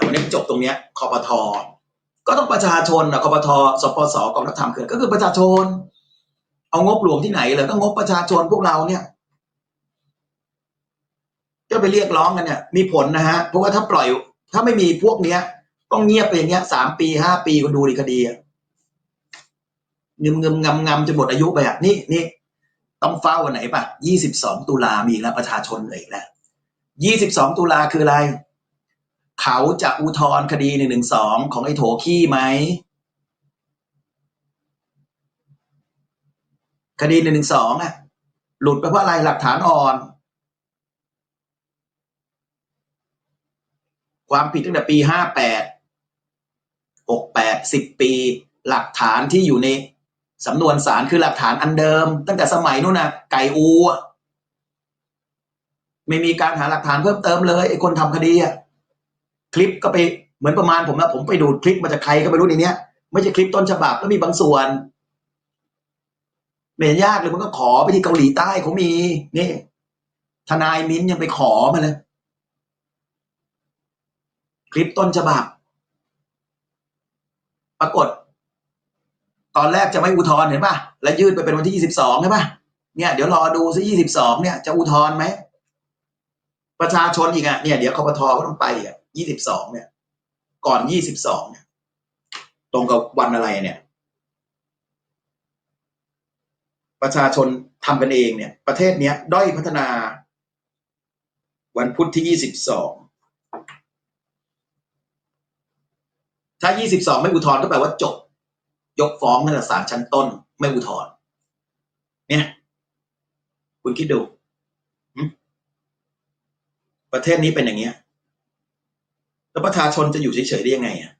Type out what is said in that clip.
แต่วันนี้จบตรงเนี้ยคอปทอก็ต้องประชาชนนะคอปทสปสกองทัพธรรมเกิดก็คือประชาชน เอางบหลวงที่ไหนเลยก็งบประชาชนพวกเราเนี่ยก็ไปเรียกร้องกันเนี่ยมีผลนะฮะเพราะว่าถ้าปล่อย ถ้าไม่มีพวกเนี้ยต้องเงียบไปอย่างเงี้ยสามปีห้าปีคนดูดีคดีเงมเงมงำงำจะหมดอายุไปอะนี่นี่ต้องเฝ้าวันไหนปะยี่สิบสองตุลามีแล้วประชาชนเหนื่อยแล้วยี่สิบสองตุลาคืออะไร เขาจะอุทธรณ์คดีหนึ่งหนึ่งสองของไอ้โถขี้ไหมคดีหนึ่งหนึ่งสองอะ หลุดไปเพราะอะไรหลักฐานอ่อน ความผิดตั้งแต่ปีห้าแปดหกแปดสิบปี หลักฐานที่อยู่ในสำนวนศาลคือหลักฐานอันเดิม ตั้งแต่สมัยนู้นนะไก่อูไม่มีการหาหลักฐานเพิ่มเติมเลยไอ้คนทำคดีอะ คลิปก็ไปเหมือนประมาณผมนะผมไปดูดคลิปมาจากใครก็ไม่รู้ในเนี้ย ไม่ใช่คลิปต้นฉบับก็มีบางส่วนไม่เห็นยากเลยมันก็ขอไปที่เกาหลีใต้เขามีนี่ทนายมิ้นยังไปขอมาเลยคลิปต้นฉบับ ปรากฏ ตอนแรกจะไม่อุทธรณ์เห็นป่ะ และยืดไปเป็นวันที่ยี่สิบสองใช่ป่ะเนี่ยเดี๋ยวรอดูซิยี่สิบสองเนี่ยจะอุทธรณ์ไหมประชาชนอีกอะเนี่ยเดี๋ยวคอปทก็ต้องไปอะ ยี่สิบสองเนี่ย ก่อนยี่สิบสองเนี่ย ตรงกับวันอะไรเนี่ย ประชาชนทำกันเองเนี่ย ประเทศเนี้ย ด้อยพัฒนา วันพุธที่ยี่สิบสองถ้า 22 ไม่อุทธรณ์ก็แปลว่าจบ ยกฟ้องตั้งแต่ศาลชั้นต้น ไม่อุทธรณ์เนี่ย คุณคิดดู ประเทศนี้เป็นอย่างเงี้ย แล้วประชาชนจะอยู่เฉยๆได้ยังไงอะ